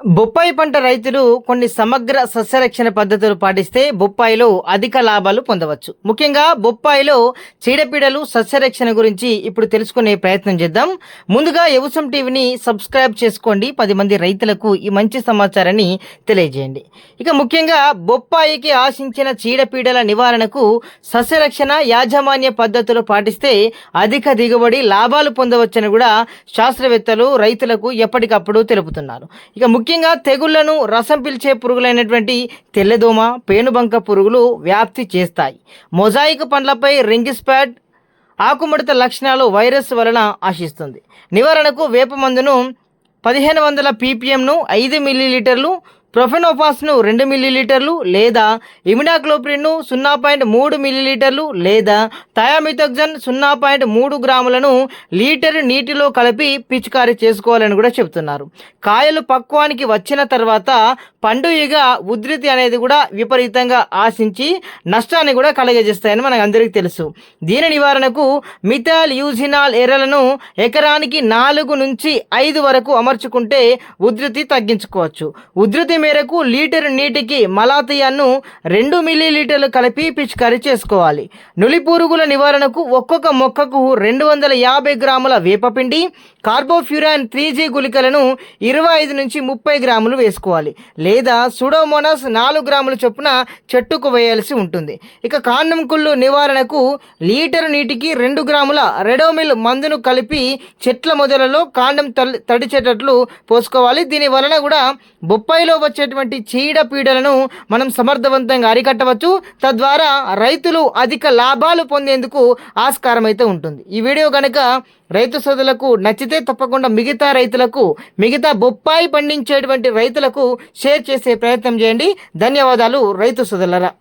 బొప్పాయి పంట రైతులు కొన్ని సమగ్ర సస్యరక్షణ పద్ధతులు పాటిస్తే బొప్పాయిలో అధిక లాభాలు పొందవచ్చు. ముఖ్యంగా బొప్పాయిలో చీడపీడలు సస్యరక్షణ గురించి ఇప్పుడు తెలుసుకునే ప్రయత్నం చేద్దాం. ముందుగా యవసం టీవీని సబ్స్క్రైబ్ చేసుకోండి. పది మంది రైతులకు ఈ మంచి సమాచారాన్ని తెలియజేయండి. ఇక ముఖ్యంగా బొప్పాయికి ఆశించిన చీడపీడల నివారణకు సస్యరక్షణ యాజమాన్య పద్ధతులు పాటిస్తే అధిక దిగుబడి లాభాలు పొందవచ్చని కూడా శాస్త్రవేత్తలు రైతులకు ఎప్పటికప్పుడు తెలుపుతున్నారు. ఇక ముఖ్యంగా తెగుళ్ళను రసం పిలిచే పురుగులైనటువంటి తెల్లదోమ పేనుబంక పురుగులు వ్యాప్తి చేస్తాయి. మొజాయిక్ పండ్లపై రింగిస్పాడ్ ఆకుముడత లక్షణాలు వైరస్ వలన ఆశిస్తుంది. నివారణకు వేప మందును పదిహేను వందల పీపీఎంను ఐదు మిల్లీలీటర్లు ప్రొఫెనోఫాస్ను రెండు మిల్లీలీటర్లు లేదా ఇమిడాక్లోప్రిన్ను సున్నా పాయింట్ మూడు మిల్లీలీటర్లు లేదా థయామిథోక్సన్ సున్నా పాయింట్ మూడు గ్రాములను లీటర్ నీటిలో కలిపి పిచికారీ చేసుకోవాలని కూడా చెబుతున్నారు కాయలు పక్వానికి వచ్చిన తర్వాత పండుగ ఉధృతి అనేది కూడా విపరీతంగా ఆశించి నష్టాన్ని కూడా కలగజేస్తాయని మనకు అందరికీ తెలుసు. దీని నివారణకు మిథాల్ యూజినాల్ ఎర్రలను ఎకరానికి నాలుగు నుంచి ఐదు వరకు అమర్చుకుంటే ఉధృతి తగ్గించుకోవచ్చు. ఉధృతి మేరకు లీటర్ నీటికి మలాతియాను రెండు మిల్లీలీటర్లు కలిపి పిచికారీ చేసుకోవాలి. నులి పురుగుల నివారణకు ఒక్కొక్క మొక్కకు రెండు వందల యాభై గ్రాముల వేపపిండి కార్బోఫ్యూరాన్ త్రీ జీ గుళికలను ఇరవై ఐదు నుంచి ముప్పై గ్రాములు వేసుకోవాలి. లేదా సుడోమోనస్ నాలుగు గ్రాముల చొప్పున చెట్టుకు వేయాల్సి ఉంటుంది. ఇక కాండం కుళ్ళు నివారణకు లీటర్ నీటికి రెండు గ్రాముల రెడోమిల్ మందును కలిపి చెట్ల మొదలలో కాండం తల్- తడిచేటట్లు పోసుకోవాలి. దీని వలన కూడా బొప్పాయిలో వచ్చేటువంటి చీడ పీడలను మనం సమర్థవంతంగా అరికట్టవచ్చు. తద్వారా రైతులు అధిక లాభాలు పొందేందుకు ఆస్కారం అయితే ఉంటుంది. ఈ వీడియో కనుక రైతు సోదరులకు నచ్చితే తప్పకుండా మిగతా రైతులకు మిగతా బొప్పాయి పండించేటువంటి రైతులకు షేర్ చేసే ప్రయత్నం చేయండి. ధన్యవాదాలు రైతు సోదరులరా.